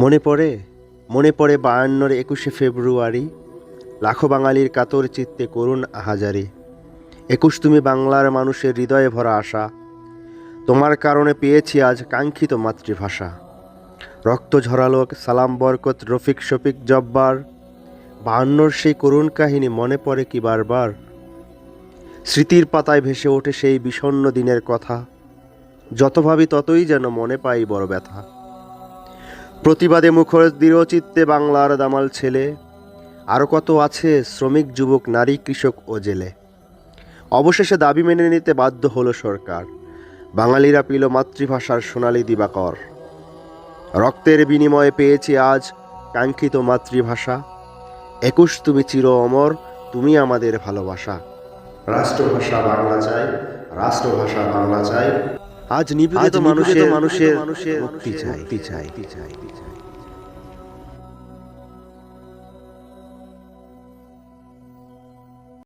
মনে পড়ে মনে পড়ে বায়ান্নর একুশে ফেব্রুয়ারি, লাখো বাঙালির কাতর চিত্তে করুণ আহাজারি একুশ তুমি বাংলার মানুষের হৃদয়ে ভরা আশা, তোমার কারণে পেয়েছি আজ কাঙ্ক্ষিত মাতৃভাষা। রক্ত ঝরালো সালাম বরকত রফিক শফিক জব্বার, বায়ান্নর সেই করুণ কাহিনী মনে পড়ে কি বারবার? স্মৃতির পাতায় ভেসে ওঠে সেই বিষণ্ণ দিনের কথা, যত ভাবি ততই যেন মনে পাই বড় ব্যথা। প্রতিবাদে মুখর দৃঢ়চিত্তে বাংলার দামাল ছেলে। আরও কত আছে শ্রমিক, যুবক, নারী, কৃষক ও জেলে। অবশেষে দাবি মেনে নিতে বাধ্য হলো সরকার। বাঙালিরা পেল মাতৃভাষার সোনালী দিবাকর। রক্তের বিনিময়ে পেয়েছি আজ কাঙ্ক্ষিত মাতৃভাষা। একুশ তুমি চির অমর, তুমি আমাদের ভালোবাসা। রাষ্ট্রভাষা বাংলা চাই, রাষ্ট্রভাষা বাংলা চাই। আজ নিপীড়িত মানুষের মানুষের মুক্তি চাই। চাই চাই চাই।